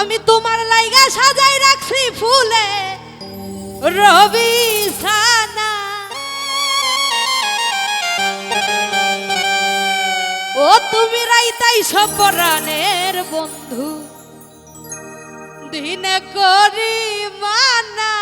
আমি তোমার লাইগা সাজাই রাখছি ফুলে। রবি সানা। ও তুমি রাইতাই সব রানের বন্ধু। দিনে করি মানা